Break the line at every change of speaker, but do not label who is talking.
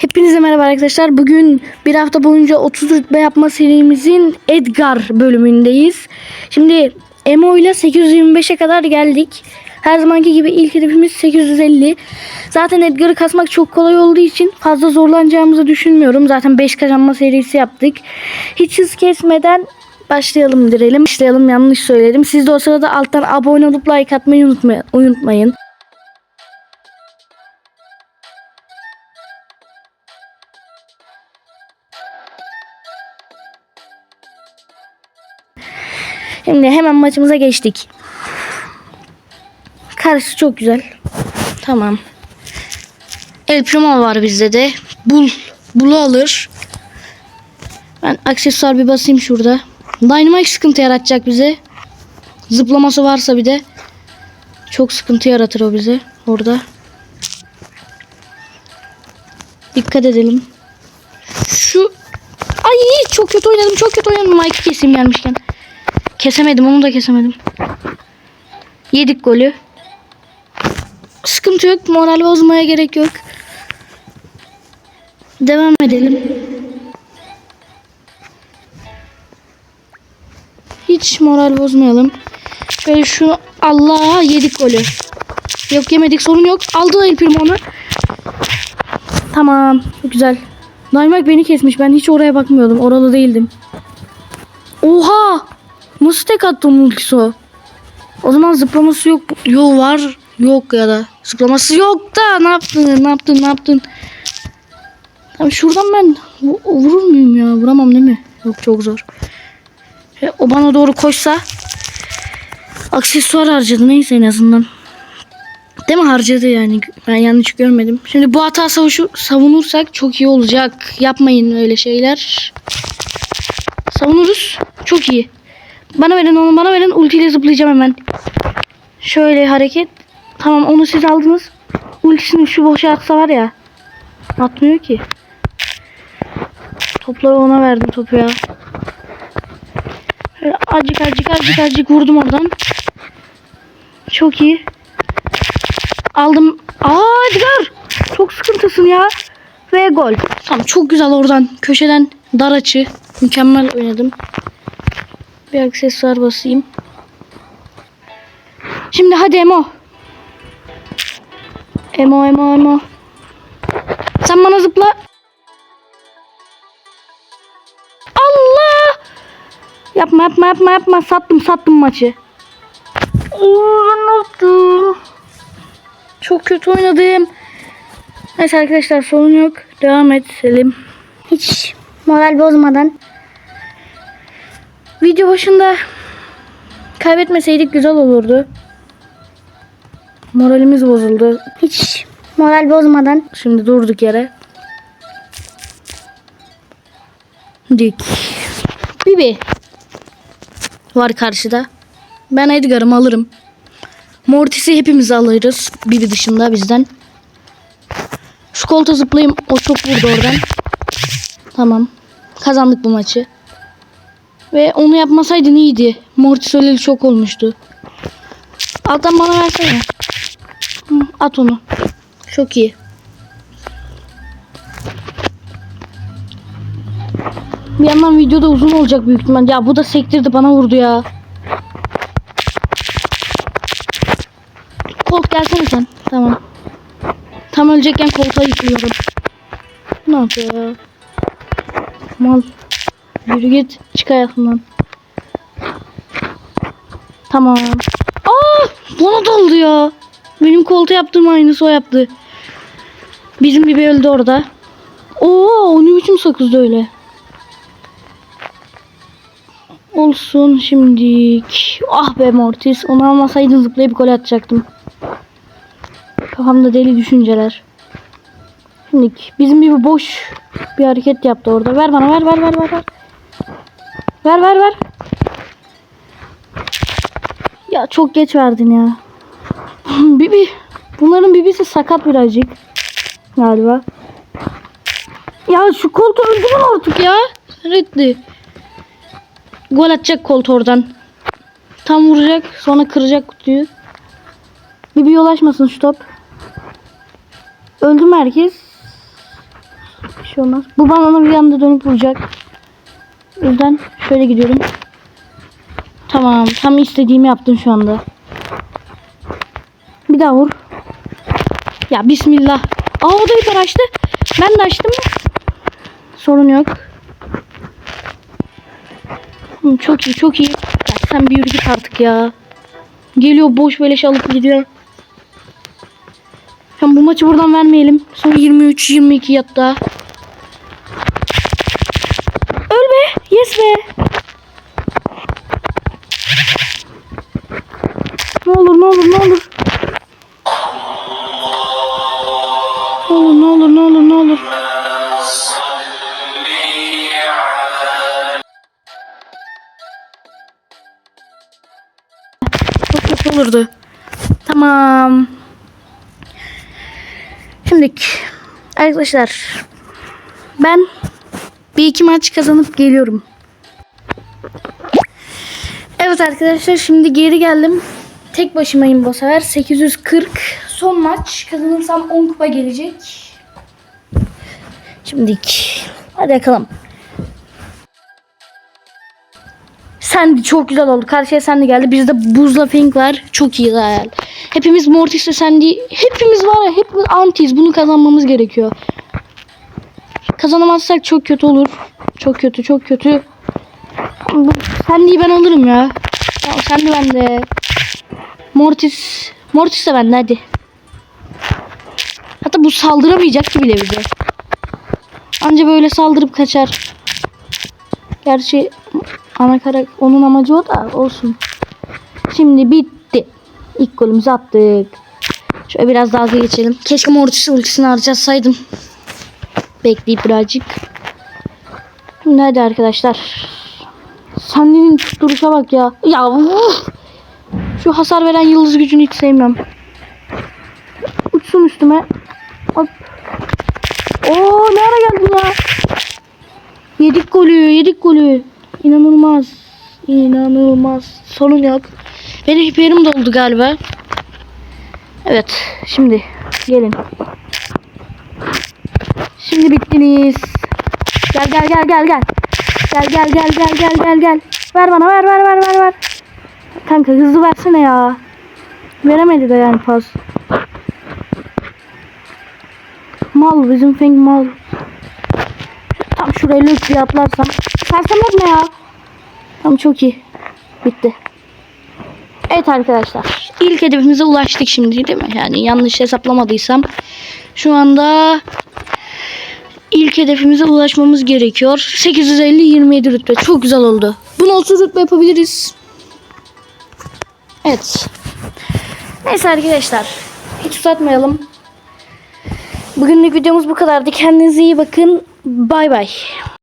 Hepinize merhaba arkadaşlar. Bugün bir hafta boyunca 30 rütbe yapma serimizin Edgar bölümündeyiz. Şimdi Emo ile 825'e kadar geldik. Her zamanki gibi ilk hedefimiz 850. Zaten Edgar'ı kasmak çok kolay olduğu için fazla zorlanacağımızı düşünmüyorum. Zaten 5 kazanma serisi yaptık. Hiç hız kesmeden başlayalım direlim. Başlayalım yanlış söyledim. Siz de o sırada alttan abone olup like atmayı unutma- unutmayın. Şimdi hemen maçımıza geçtik. Karısı çok güzel. Tamam. El Primo var bizde de. Bul. Bulu alır. Ben aksesuar bir basayım şurada. Dynamite sıkıntı yaratacak bize. Zıplaması varsa bir de. Çok sıkıntı yaratır o bize. Orada. Dikkat edelim. Şu Ay çok kötü oynadım çok kötü oynadım. Mike'ı keseyim gelmişken. Kesemedim onu da kesemedim. Yedik golü. Sıkıntı yok. Moral bozmaya gerek yok. Devam edelim. Hiç moral bozmayalım. Şöyle şu Allah yedik golü. Yok yemedik sorun yok. Aldı El Primo onu. Tamam. Güzel. Daymak beni kesmiş. Ben hiç oraya bakmıyordum. Oralı değildim. Oha! Nasıl tek attı ultisi o? O zaman zıplaması yok. Yok var. Yok ya da. Zıplaması yok da. Ne yaptın? Ne yaptın? Ne yaptın? Tamam şuradan ben vu- vurur muyum ya? Vuramam değil mi? Yok çok zor. E, O bana doğru koşsa aksesuar harcadı neyse en azından. Değil mi harcadı yani ben yanlış görmedim. Şimdi bu hata savuşu, savunursak çok iyi olacak. Yapmayın öyle şeyler. Savunuruz. Çok iyi. Bana verin onu bana verin. Ultiyle zıplayacağım hemen. Şöyle hareket. Tamam onu siz aldınız. Ultisini şu boşa atsa var ya. Atmıyor ki. Topları ona verdim topu ya. Şöyle acık acık acık acık vurdum oradan. Çok iyi. Aldım. Aa Edgar. Çok sıkıntısın ya. Ve gol. Tamam çok güzel oradan. Köşeden dar açı. Mükemmel oynadım. Bir aksesuar basayım. Şimdi hadi Emo. Emo Emo Emo. Sen bana zıpla. Allah! Yapma yapma yapma yapma. Sattım sattım maçı. Oo, ne yaptım? Çok kötü oynadım. Neyse arkadaşlar sorun yok. Devam et Selim. Hiç moral bozmadan. Video başında kaybetmeseydik güzel olurdu. Moralimiz bozuldu. Hiç moral bozmadan. Şimdi durduk yere. Dik. Bibi var karşıda. Ben Edgar'ımı alırım. Mortis'i hepimiz alırız. Bibi dışında bizden. Şu koltuğa zıplayayım. O çok vurdu oradan. Tamam. Kazandık bu maçı. Ve onu yapmasaydın iyiydi. Mortis öleli çok olmuştu. Alttan bana versene. At onu. Çok iyi. Bir yandan videoda uzun olacak büyük ihtimal. Ya bu da sektirdi bana vurdu ya. Kolt gelsene sen. Tamam. Tam ölecekken koltuğa yıkılıyorum. Ne yapıyor ya? Mal. Yürü git. Çık hayatımdan. Tamam. Aa! Bana doldu ya. Benim koltuğa yaptığım aynısı o yaptı. Bizim bir öldü orada. Oo, o ne biçim sakızdı öyle. Olsun şimdilik. Ah be Mortis. Onu almasaydın zıplayıp gol atacaktım. Kafamda deli düşünceler. Şimdi bizim bir boş bir hareket yaptı orada. Ver bana ver ver ver ver. Ver ver ver. ver. Ya çok geç verdin ya. Bibi. Bunların bibisi sakat birazcık. Galiba. Ya şu koltuğu öldürün artık ya. Reddi. Gol atacak koltuğu oradan. Tam vuracak sonra kıracak kutuyu. Bibi yol açmasın şu top. Öldü mü herkes? Bir şey olmaz. Bu bana bir anda dönüp vuracak. O yüzden şöyle gidiyorum. Tamam. Tam istediğimi yaptın şu anda. Bir daha vur. Ya bismillah. Aa o da yukarı açtı. Ben de açtım. Sorun yok. Çok iyi çok iyi. Ya sen bir yürü git artık ya. Geliyor boş beleş alıp gidiyor. Sen bu maçı buradan vermeyelim. Son 23-22 yatta. Öl be. Yes be. Ne olur ne olur ne olur. Olur ne olur ne olur ne olur. Çok kötü olurdu. Tamam. Şimdi arkadaşlar ben bir iki maç kazanıp geliyorum. Evet arkadaşlar şimdi geri geldim. Tek başımayım bu sefer. 840 son maç. Kazanırsam 10 kupa gelecek. Şimdilik. Hadi bakalım. Sandy çok güzel oldu. Karşıya Sandy geldi. Bizde Buzla Fink var. Çok iyi hayal. Hepimiz Mortis ve Sandy. Hepimiz var ya. Hepimiz antiyiz. Bunu kazanmamız gerekiyor. Kazanamazsak çok kötü olur. Çok kötü çok kötü. Sandy'yi ben alırım ya. ya Sandy bende. Mortis. Mortis de bende hadi. Hatta bu saldıramayacak ki bile bize. Anca böyle saldırıp kaçar. Gerçi ana karak onun amacı o da olsun. Şimdi bitti. İlk golümüzü attık. Şöyle biraz dalga geçelim. Keşke Mortis ultisini harcatsaydım. Bekleyip birazcık. Şimdi hadi arkadaşlar. Sandy'nin duruşa bak ya. Ya uf! Şu hasar veren yıldız gücünü hiç sevmem. Uçsun üstüme. Hop. Oo ne ara geldin ya? Yedik golü, yedik golü. İnanılmaz. İnanılmaz. Sorun yok. Benim hiperim doldu galiba. Evet. Şimdi gelin. Şimdi bittiniz. Gel gel gel gel gel. Gel gel gel gel gel gel gel. Ver bana ver ver ver ver ver. Kanka hızlı versene ya. Veremedi de yani pas. Mal bizim feng mal. Tam şuraya diye atlarsam. Sersem etme ya. Tamam çok iyi. Bitti. Evet arkadaşlar. ilk hedefimize ulaştık şimdi değil mi? Yani yanlış hesaplamadıysam. Şu anda ilk hedefimize ulaşmamız gerekiyor. 850-27 rütbe. Çok güzel oldu. Bunu 30 rütbe yapabiliriz. Evet. Neyse arkadaşlar. Hiç uzatmayalım. Bugünlük videomuz bu kadardı. Kendinize iyi bakın. Bay bay.